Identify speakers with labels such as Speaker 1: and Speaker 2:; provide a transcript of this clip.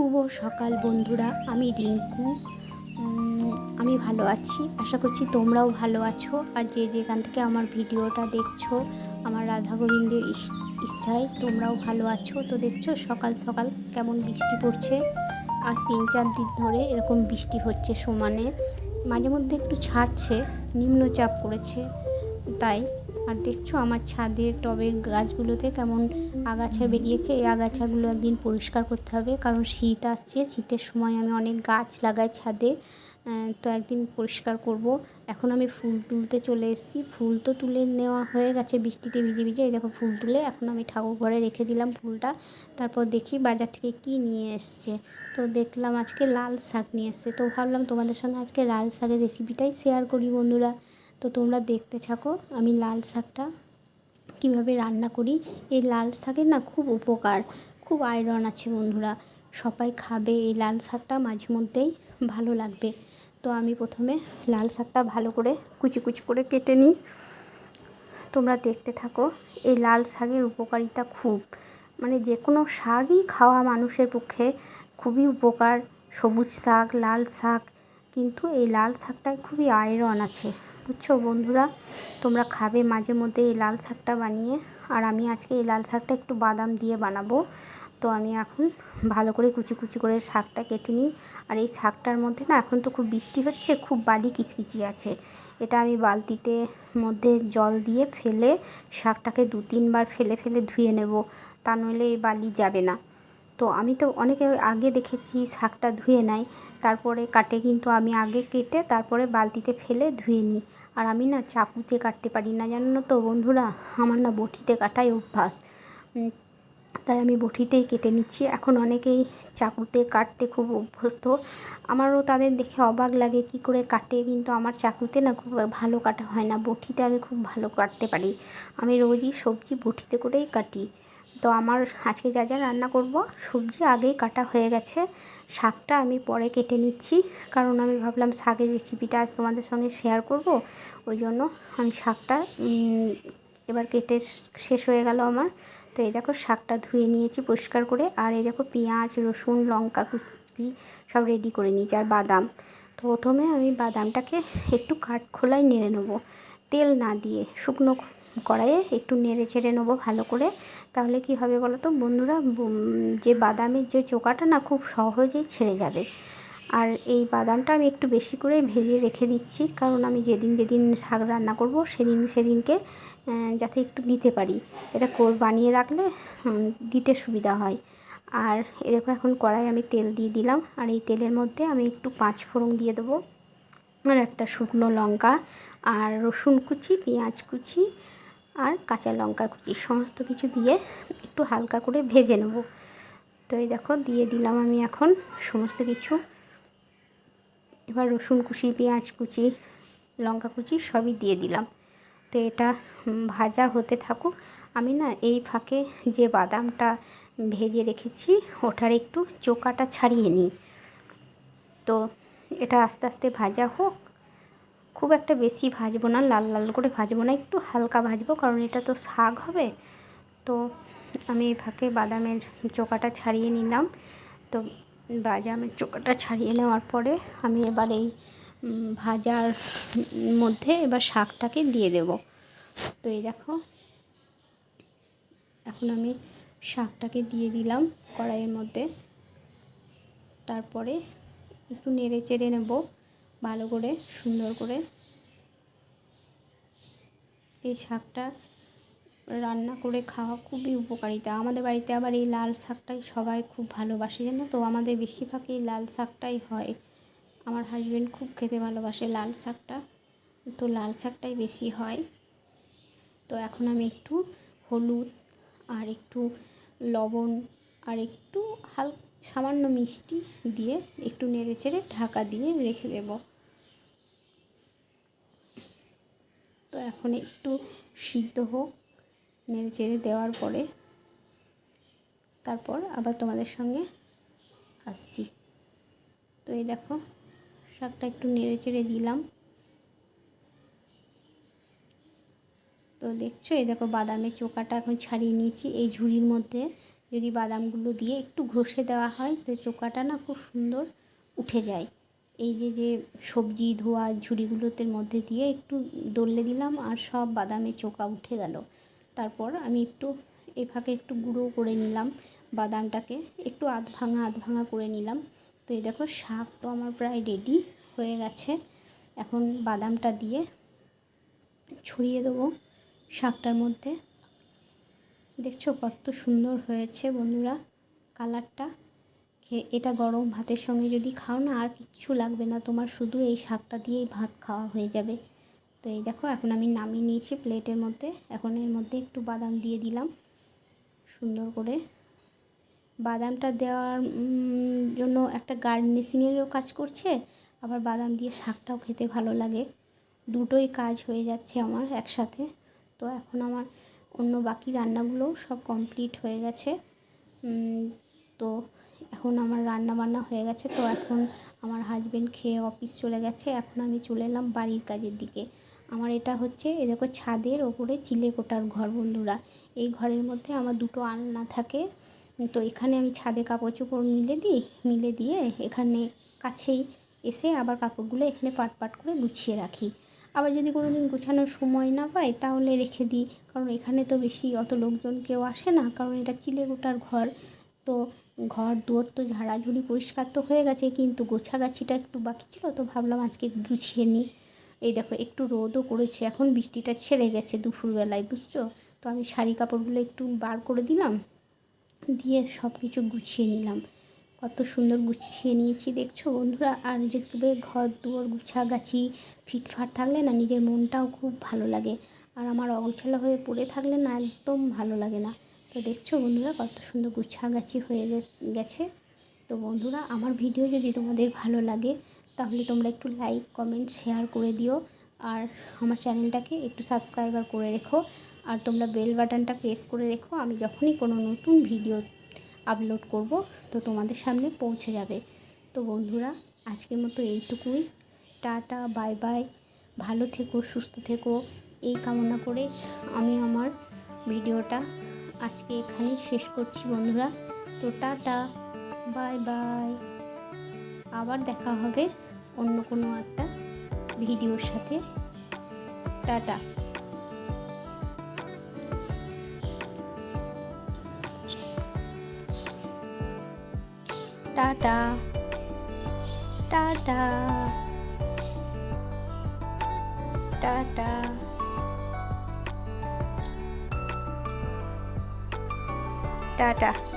Speaker 1: শুভ সকাল বন্ধুরা, আমি রিঙ্কু। আমি ভালো আছি। আশা করছি তোমরাও ভালো আছো। আর যে যেখান থেকে আমার ভিডিওটা দেখছ, আমার রাধা গোবিন্দের ইচ্ছায় তোমরাও ভালো আছো। তো দেখছ, সকাল সকাল কেমন বৃষ্টি পড়ছে। আজ তিন চার দিন ধরে এরকম বৃষ্টি হচ্ছে সমানে। মাঝে মধ্যে একটু ছাড়ছে, নিম্নচাপ করেছে। তাই, আর দেখছ আমার ছাদের টবের গাছগুলোতে কেমন আগাছা বেরিয়েছে, এই আগাছাগুলো একদিন পরিষ্কার করতে হবে। কারণ শীত আসছে, শীতের সময় আমি অনেক গাছ লাগাই ছাদে তো একদিন পরিষ্কার করব। এখন আমি ফুল তুলতে চলে এসেছি। ফুল তো তুলে নেওয়া হয়ে গেছে বৃষ্টিতে ভিজে ভিজে। এই দেখো ফুল তুলে এখন আমি ঠাকুর ঘরে রেখে দিলাম ফুলটা। তারপর দেখি বাজার থেকে কি নিয়ে এসছে। তো দেখলাম আজকে লাল শাক নিয়ে এসছে। তো ভাবলাম তোমাদের সঙ্গে আজকে লাল শাকের রেসিপিটাই শেয়ার করি বন্ধুরা। তো তোমরা দেখতে থাকো আমি লাল শাকটা কীভাবে রান্না করি, এই লাল শাকের না খুব উপকার। খুব আয়রন আছে বন্ধুরা। সবাই খাবে এই লাল শাকটা, মাঝে মধ্যেই ভালো লাগবে। তো আমি প্রথমে লাল শাকটা ভালো করে কুচি কুচি করে কেটে নিই। তোমরা দেখতে থাকো, এই লাল শাকের উপকারিতা খুব। মানে যে কোনো শাকই খাওয়া মানুষের পক্ষে খুবই উপকার। সবুজ শাক, লাল শাক, কিন্তু এই লাল শাকটায় খুবই আয়রন আছে। বুঝছ বন্ধুরা? তোমরা খাবে মাঝে মধ্যে এই লাল শাকটা বানিয়ে। আর আমি আজকে এই লাল শাকটা একটু বাদাম দিয়ে বানাবো। তো আমি এখন ভালো করে কুচি কুচি করে শাকটা কেটে নিই। আর এই শাকটার মধ্যে না, এখন তো খুব বৃষ্টি হচ্ছে, খুব বালি কিচকিচি আছে। এটা আমি বালতিতে মধ্যে জল দিয়ে ফেলে শাকটাকে দু তিনবার ফেলে ফেলে ধুয়ে নেব। তা নইলে এই বালি যাবে না। তো আমি তো অনেকে আগে দেখেছি শাকটা ধুয়ে নেয়। তারপরে কাটে কিন্তু আমি আগে কেটে তারপরে বালতিতে ফেলে ধুয়ে নিই। আর আমি না চাকুতে কাটতে পারি না, জানো তো বন্ধুরা? আমার না বটিতে কাটাই অভ্যাস। তাই আমি বটিতেই কেটে নিচ্ছি। এখন অনেকেই চাকুতে কাটতে খুব অভ্যস্ত। আমারও তাদের দেখে অবাক লাগে কি করে কাটে, কিন্তু আমার চাকুতে না খুব ভালো কাটা হয় না। বটিতে আমি খুব ভালো কাটতে পারি। আমি রোজই সবজি বটিতে করেই কাটি। তো আমার আজকে যা যা রান্না করব, সবজি আগেই কাটা হয়ে গেছে। শাকটা আমি পরে কেটে নিচ্ছি, কারণ আমি ভাবলাম শাকের রেসিপিটা আজ তোমাদের সঙ্গে শেয়ার করব। ওই জন্য আমি শাকটা এবার কেটে শেষ হয়ে গেল আমার। তো এই দেখো শাকটা ধুয়ে নিয়েছি পরিষ্কার করে, আর এই দেখো পেঁয়াজ, রসুন, লঙ্কা, কুচি সব রেডি করে নিয়েছি, আর বাদাম। তো প্রথমে আমি বাদামটাকে একটু কাঠ খোলায় নেড়ে নেব। তেল না দিয়ে শুকনো কড়াইয়ে একটু নেড়ে চেড়ে নেব ভালো করে। তাহলে কি হবে বলো তো? বন্ধুরা যে বাদামের যে চোকাটা না খুব সহজেই ছেড়ে যাবে। আর এই বাদামটা আমি একটু বেশি করে ভেজে রেখে দিচ্ছি, কারণ আমি যেদিন যেদিন শাক রান্না করব, সেদিন সেদিনকে যাতে একটু দিতে পারি। এটা কোর বানিয়ে রাখলে দিতে সুবিধা হয়। আর এরকম এখন কড়াই আমি তেল দিয়ে দিলাম। আর এই তেলের মধ্যে আমি একটু পাঁচ ফোড়ন দিয়ে দেবো। আর একটা শুকনো লঙ্কা, আর রসুন কুচি, পেঁয়াজ কুচি আর কাঁচা লঙ্কা কুচি সমস্ত কিছু দিয়ে একটু হালকা করে ভেজে নেব। তো এই দেখো, দিয়ে দিলাম আমি এখন সমস্ত কিছু। এবার রসুন কুচি, পেঁয়াজ কুচি, লঙ্কা কুচি সবই দিয়ে দিলাম। তো এটা ভাজা হতে থাকুক। আমি না এই ফাঁকে যে বাদামটা ভেজে রেখেছি, ওটার একটু চোকাটা ছাড়িয়ে নিই। তো এটা আস্তে আস্তে ভাজা হোক খুব একটা বেশি ভাজবো না, লাল লাল করে ভাজবো না, একটু হালকা ভাজবো, কারণ এটা তো শাক হবে। তো আমি ফাঁকে বাদামের চোকাটা ছাড়িয়ে নিলাম। তো বাদামের চোকাটা ছাড়িয়ে নেওয়ার পরে আমি এবার এই ভাজার মধ্যে এবার শাকটাকে দিয়ে দেব। তো এই দেখো, এখন আমি শাকটাকে দিয়ে দিলাম কড়াইয়ের মধ্যে। তারপরে একটু নেড়ে চেড়ে নেব। ভালো করে, সুন্দর করে এই শাকটা রান্না করে খাওয়া খুবই উপকারিতা। আমাদের বাড়িতে আবার এই লাল শাকটাই সবাই খুব ভালোবাসে, জানো তো? আমাদের বেশিরভাগ এই লাল শাকটাই হয়। আমার হাজব্যান্ড খুব খেতে ভালোবাসে লাল শাকটা। তো লাল শাকটাই বেশি হয়। তো এখন আমি একটু হলুদ আর একটু লবণ আর একটু হাল, সামান্য মিষ্টি দিয়ে একটু নেড়ে চেড়ে ঢাকা দিয়ে রেখে দেব তো এখন একটু সিদ্ধ হোক, নেড়ে চেড়ে দেওয়ার পরে তারপর আবার তোমাদের সঙ্গে আসছি। তো এই দেখো, শাকটা একটু নেড়ে চেড়ে দিলাম। তো দেখছ, এই দেখো বাদামের চোকাটা এখন ছাড়িয়ে নিয়েছি। এই ঝুড়ির মধ্যে যদি বাদামগুলো দিয়ে একটু ঘষে দেওয়া হয়, তো চোকাটা না খুব সুন্দর উঠে যায়। এই যে যে সবজি, ধোয়া, ঝুড়িগুলোতে মধ্যে দিয়ে একটু দললে দিলাম আর সব বাদামের চোকা উঠে গেল। তারপর আমি একটু এ ফাঁকে একটু গুঁড়ো করে নিলাম বাদামটাকে, একটু আধ ভাঙা আধ ভাঙা করে নিলাম। তো এই দেখো, শাক তো আমার প্রায় রেডি হয়ে গেছে। এখন বাদামটা দিয়ে ছড়িয়ে দেবো শাকটার মধ্যে। দেখছ কত সুন্দর হয়েছে বন্ধুরা, কালারটা। এটা গরম ভাতের সঙ্গে যদি খাও না, আর কিচ্ছু লাগবে না। তোমার শুধু এই শাকটা দিয়েই ভাত খাওয়া হয়ে যাবে। তো এই দেখো, এখন আমি নামিয়ে নিয়েছি প্লেটের মধ্যে। এখন এর মধ্যে একটু বাদাম দিয়ে দিলাম, সুন্দর করে। বাদামটা দেওয়ার জন্য একটা গার্নিশিংয়েরও কাজ করছে, আবার বাদাম দিয়ে শাকটাও খেতে ভালো লাগে। দুটোই কাজ হয়ে যাচ্ছে আমার একসাথে। তো এখন আমার অন্য বাকি রান্নাগুলোও সব কমপ্লিট হয়ে গেছে। তো এখন আমার রান্না বান্না হয়ে গেছে, তো এখন আমার হাজবেন্ড খেয়ে অফিস চলে গেছে। এখন আমি চলে এলাম বাড়ির কাজের দিকে। আমার এটা হচ্ছে, এ দেখো ছাদের ওপরে চিলে কোটার ঘর বন্ধুরা। এই ঘরের মধ্যে আমার দুটো আলনা থাকে। তো এখানে আমি ছাদে কাপড় চোপড় মিলে দিই, মিলে দিয়ে এখানে কাছেই এসে আবার কাপড়গুলো এখানে পাট পাট করে গুছিয়ে রাখি। আবার যদি কোনো দিন গোছানোর সময় না পাই, তাহলে রেখে দিই। কারণ এখানে তো বেশি অত লোকজন কেউ আসে না, কারণ এটা চিলে গোটার ঘর। তো ঘর, দুয়ার তো ঝাড়াঝুড়ি পরিষ্কার তো হয়ে গেছে, কিন্তু গোছাগাছিটা একটু বাকি ছিল তো ভাবলাম আজকে গুছিয়ে নিই। এই দেখো, একটু রোদও করেছে, এখন বৃষ্টিটা ছেড়ে গেছে দুপুরবেলায়, বুঝছ? তো আমি শাড়ি কাপড়গুলো একটু বার করে দিলাম, দিয়ে সব কিছু গুছিয়ে নিলাম। কত সুন্দর গুছিয়ে নিয়েছি, দেখছ বন্ধুরা? আর যেভাবে ঘর, দুয়ার, গুছাগাছি, ফিটফাট থাকলে না নিজের মনটাও খুব ভালো লাগে, আর আমার অগোছালো হয়ে পড়ে থাকলে না একদম ভালো লাগে না। তো দেখছ বন্ধুরা, কত সুন্দর গুছাগাছি হয়ে গেছে। তো বন্ধুরা, আমার ভিডিও যদি তোমাদের ভালো লাগে, তাহলে তোমরা একটু লাইক কমেন্ট শেয়ার করে দিও। আর আমার চ্যানেলটাকে একটু সাবস্ক্রাইবার করে রেখো। আর তোমরা বেল বাটনটা প্রেস করে রেখো, আমি যখনই কোনো নতুন ভিডিও আপলোড করব, তো তোমাদের সামনে পৌঁছে যাবে। তো বন্ধুরা, আজকের মতো এইটুকুই। টাটা বাই বাই ভালো থেকো, সুস্থ থেকো। এই কামনা করে আমি আমার ভিডিওটা আজকে এখানেই শেষ করছি বন্ধুরা। তো টাটা, বাই বাই। আবার দেখা হবে অন্য কোনো একটা ভিডিওর সাথে। Tata. Tata. Tata. Tata. Tata.